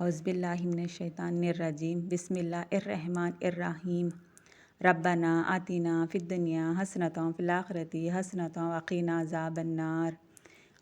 حزب اللہ من الشیطان الرجیم، بسم اللہ الرحمن الرحیم۔ ربنا آتنا فی الدنیا حسنتوں فی حسنتوں وقینا عذاب النار۔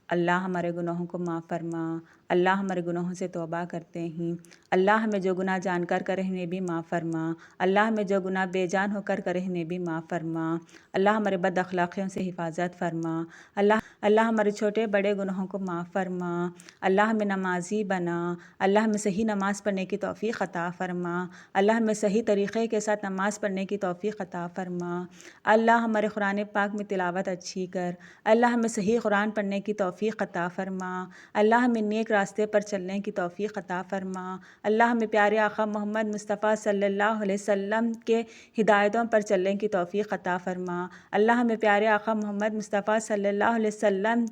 اللہ ہمارے گناہوں کو معاف فرما۔ اللہ ہمارے گناہوں سے توبہ کرتے ہیں۔ اللہ ہمیں جو گناہ جان کر کرے انہیں بھی معاف فرما۔ اللہ ہمیں جو گناہ بے جان ہو کر کرے انہیں بھی معاف فرما۔ اللہ ہمارے بد اخلاقیوں سے حفاظت فرما۔ اللہ اللہ ہمارے چھوٹے بڑے گناہوں کو معاف فرما، اللہ ہمیں نمازی بنا، اللہ ہمیں صحیح نماز پڑھنے کی توفیق عطا فرما، اللہ ہمیں صحیح طریقے کے ساتھ نماز پڑھنے کی توفیق عطا فرما۔ اللہ ہمارے قرآن پاک میں تلاوت اچھی کر، اللہ ہمیں صحیح قرآن پڑھنے کی توفیق عطا فرما۔ اللہ ہمیں نیک راستے پر چلنے کی توفیق عطا فرما۔ اللہ ہمیں پیارے آقا محمد مصطفیٰ صلی اللہ علیہ وسلم کے ہدایتوں پر چلنے کی توفیق عطا فرما۔ اللہ ہمیں پیارے آقا محمد مصطفیٰ صلی اللہ علیہ وسلم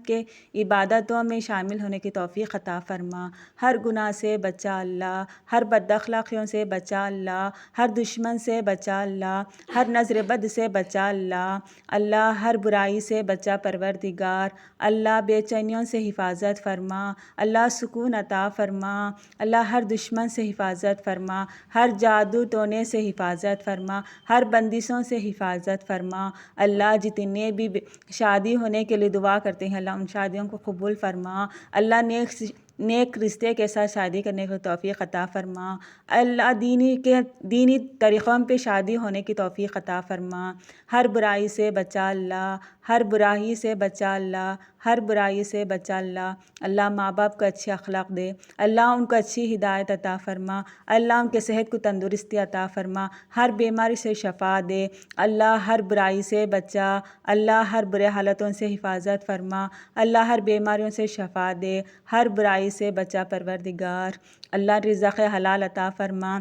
کے عبادتوں میں شامل ہونے کی توفیق عطا فرما۔ ہر گناہ سے بچا اللہ، ہر بد اخلاقیوں سے بچا اللہ، ہر دشمن سے بچا اللہ، ہر نظر بد سے بچا اللہ۔ اللہ ہر برائی سے بچا پروردگار۔ اللہ بے چینیوں سے حفاظت فرما۔ اللہ سکون عطا فرما۔ اللہ ہر دشمن سے حفاظت فرما۔ ہر جادو ٹونے سے حفاظت فرما۔ ہر بندشوں سے حفاظت فرما۔ اللہ جتنے بھی شادی ہونے کے لیے دعا کرتے ہیں اللہ ان شادیوں کو قبول فرما۔ اللہ نیک نیک رشتے کے ساتھ شادی کرنے کی توفیق عطا فرما۔ اللہ دینی کے دینی طریقوں پہ شادی ہونے کی توفیق عطا فرما۔ ہر برائی سے بچا اللہ، ہر برائی سے بچا اللہ، ہر برائی سے بچا اللہ۔ اللہ ماں باپ کو اچھے اخلاق دے۔ اللہ ان کو اچھی ہدایت عطا فرما۔ اللہ ان کے صحت کو تندرستی عطا فرما۔ ہر بیماری سے شفا دے۔ اللہ ہر برائی سے بچا۔ اللہ ہر برے حالتوں سے حفاظت فرما۔ اللہ ہر بیماریوں سے شفا دے۔ ہر برائی سے بچا پروردگار۔ اللہ رزق حلال عطا فرما۔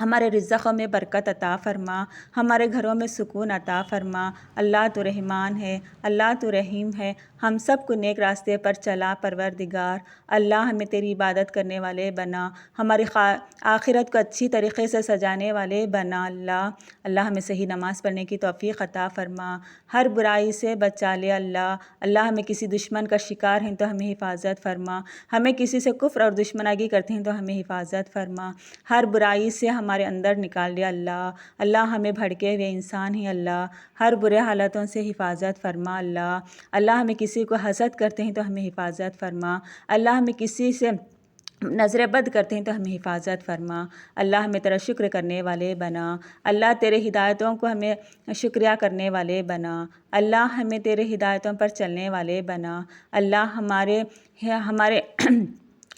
ہمارے رزقوں میں برکت عطا فرما۔ ہمارے گھروں میں سکون عطا فرما۔ اللہ تو رحمان ہے۔ اللہ تو رحیم ہے۔ ہم سب کو نیک راستے پر چلا، پروردگار۔ اللہ ہمیں تیری عبادت کرنے والے بنا۔ ہماری آخرت کو اچھی طریقے سے سجانے والے بنا۔ اللہ اللہ ہمیں صحیح نماز پڑھنے کی توفیق عطا فرما۔ ہر برائی سے بچا لے اللہ۔ اللہ ہمیں کسی دشمن کا شکار ہیں تو ہمیں حفاظت فرما۔ ہمیں کسی سے کفر اور دشمناگی کرتے ہیں تو ہمیں حفاظت فرما۔ ہر برائی سے ہمارے اندر نکال لیا اللہ۔ اللہ ہمیں بھڑکے ہوئے انسان ہی اللہ۔ ہر برے حالتوں سے حفاظت فرما اللہ۔ اللہ ہمیں کسی کسی کو حسد کرتے ہیں تو ہمیں حفاظت فرما۔ اللہ ہمیں کسی سے نظر بد کرتے ہیں تو ہمیں حفاظت فرما۔ اللہ ہمیں تیرا شکر کرنے والے بنا۔ اللہ تیرے ہدایتوں کو ہمیں شکریہ کرنے والے بنا۔ اللہ ہمیں تیرے ہدایتوں پر چلنے والے بنا۔ اللہ ہمارے ہمارے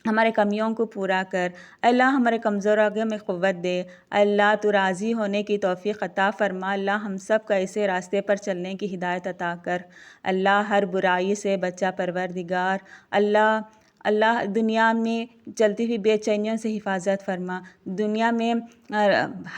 ہمارے کمیوں کو پورا کر۔ اللہ ہمارے کمزور آگے میں قوت دے۔ اللہ تو راضی ہونے کی توفیق عطا فرما۔ اللہ ہم سب کا ایسے راستے پر چلنے کی ہدایت عطا کر۔ اللہ ہر برائی سے بچہ پروردگار۔ اللہ اللہ دنیا میں چلتی ہوئی بے چینیوں سے حفاظت فرما۔ دنیا میں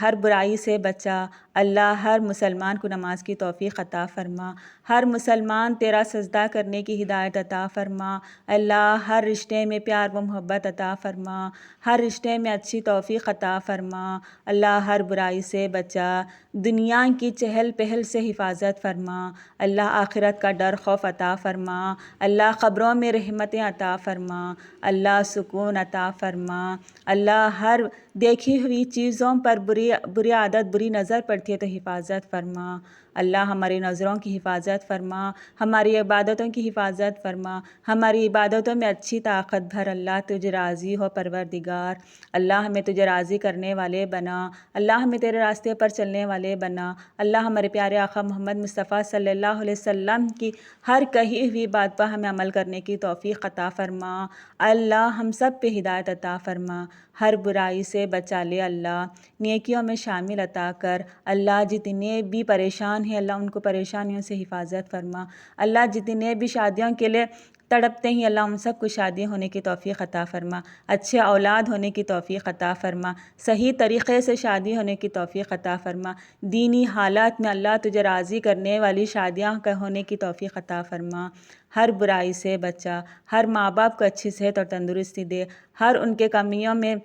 ہر برائی سے بچا۔ اللہ ہر مسلمان کو نماز کی توفیق عطا فرما۔ ہر مسلمان تیرا سجدہ کرنے کی ہدایت عطا فرما۔ اللہ ہر رشتے میں پیار و محبت عطا فرما۔ ہر رشتے میں اچھی توفیق عطا فرما۔ اللہ ہر برائی سے بچا۔ دنیا کی چہل پہل سے حفاظت فرما۔ اللہ آخرت کا ڈر خوف عطا فرما۔ اللہ قبروں میں رحمتیں عطا فرما۔ اللہ سکون عطا فرما۔ اللہ ہر دیکھی ہوئی چیزوں پر بری بری عادت، بری نظر پڑتی ہے تو حفاظت فرما۔ اللہ ہماری نظروں کی حفاظت فرما، ہماری عبادتوں کی حفاظت فرما۔ ہماری عبادتوں میں اچھی طاقت بھر۔ اللہ تجھے راضی ہو، پروردگار۔ اللہ ہمیں تجھے راضی کرنے والے بنا۔ اللہ ہمیں تیرے راستے پر چلنے والے بنا۔ اللہ ہمارے پیارے آقا محمد مصطفیٰ صلی اللہ علیہ وسلم کی ہر کہی ہوئی بات پر ہمیں عمل کرنے کی توفیق عطا فرما۔ اللہ ہم سب پہ ہدایت عطا فرما۔ ہر برائی سے بچا لے اللہ۔ نیکیوں میں شامل عطا کر۔ اللہ جتنے بھی پریشان ہیں، اللہ ان کو پریشانیوں سے حفاظت فرما۔ اللہ جتنے بھی شادیوں کے لیے تڑپتے ہیں اللہ ان سب کو شادی ہونے کی توفیق عطا فرما۔ اچھے اولاد ہونے کی توفیق عطا فرما۔ صحیح طریقے سے شادی ہونے کی توفیق عطا فرما۔ دینی حالات میں اللہ تجھے راضی کرنے والی شادیاں کا ہونے کی توفیق عطا فرما۔ ہر برائی سے بچا۔ ہر ماں باپ کو اچھی صحت اور تندرستی دے۔ ہر ان کے کمیوں میں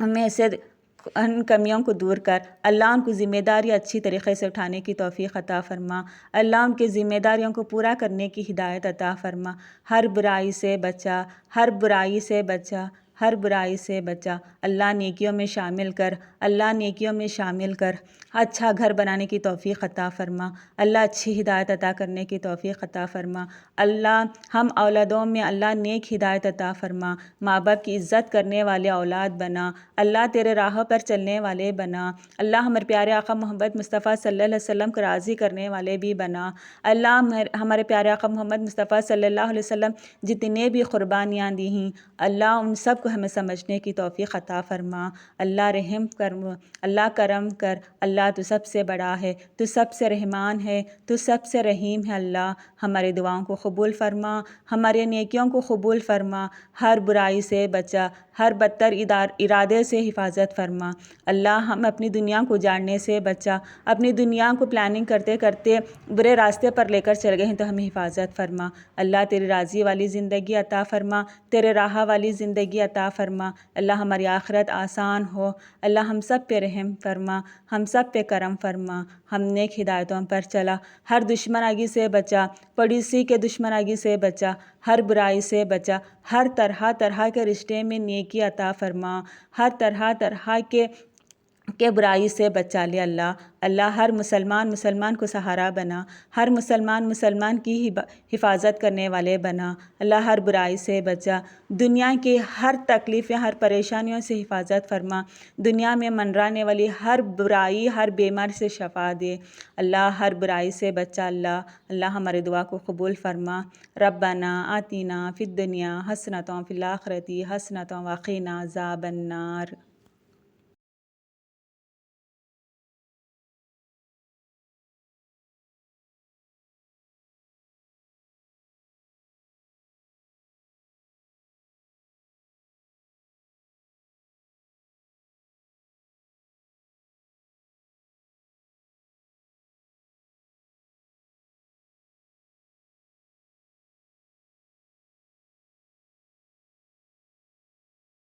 میں سے ان کمیوں کو دور کر اللہ ان کو ذمہ داری اچھی طریقے سے اٹھانے کی توفیق عطا فرما۔ اللہ ان کے ذمہ داریوں کو پورا کرنے کی ہدایت عطا فرما۔ ہر برائی سے بچا، ہر برائی سے بچا۔ ہر برائی سے بچا۔ اللہ نیکیوں میں شامل کر۔ اللہ نیکیوں میں شامل کر۔ اچھا گھر بنانے کی توفیق عطا فرما۔ اللہ اچھی ہدایت عطا کرنے کی توفیق عطا فرما۔ اللہ ہم اولادوں میں اللہ نیک ہدایت عطا فرما۔ ماں باپ کی عزت کرنے والے اولاد بنا۔ اللہ تیرے راہوں پر چلنے والے بنا۔ اللہ ہمارے پیارے آقا محمد مصطفیٰ صلی اللہ علیہ وسلم کو راضی کرنے والے بھی بنا۔ اللہ ہمارے پیارے آقا محمد مصطفیٰ صلی اللہ علیہ وسلم جتنے بھی قربانیاں دی ہیں۔ اللہ ان سب کو ہمیں سمجھنے کی توفیق عطا فرما۔ اللہ رحم کر، اللہ کرم کر۔ اللہ تو سب سے بڑا ہے، تو سب سے رحمان ہے، تو سب سے رحیم ہے۔ اللہ ہمارے دعاؤں کو قبول فرما، ہمارے نیکیوں کو قبول فرما۔ ہر برائی سے بچا، ہر بدتر ارادے سے حفاظت فرما۔ اللہ ہم اپنی دنیا کو جاننے سے بچا، اپنی دنیا کو پلاننگ کرتے کرتے برے راستے پر لے کر چل گئے ہیں تو ہمیں حفاظت فرما۔ اللہ تیری راضی والی زندگی عطا فرما، تیرے راہ والی زندگی عطا عطا فرما۔ اللہ ہماری آخرت آسان ہو۔ اللہ ہم سب پہ رحم فرما۔ ہم سب پہ کرم فرما۔ ہم نیک ہدایتوں پر چلا۔ ہر دشمن آگی سے بچا۔ پڑوسی کے دشمن آگی سے بچا۔ ہر برائی سے بچا۔ ہر طرح طرح کے رشتے میں نیکی عطا فرما۔ ہر طرح طرح کے کے برائی سے بچا لے اللہ۔ اللہ ہر مسلمان مسلمان کو سہارا بنا، ہر مسلمان مسلمان کی حفاظت کرنے والے بنا۔ اللہ ہر برائی سے بچا۔ دنیا کی ہر تکلیفیں، ہر پریشانیوں سے حفاظت فرما۔ دنیا میں منرانے والی ہر برائی، ہر بیمار سے شفا دے۔ اللہ ہر برائی سے بچا اللہ۔ اللہ ہمارے دعا کو قبول فرما۔ ربنا آتینا فی الدنیا حسنتوں فی الاخرتی حسنتوں وقینا عذاب النار۔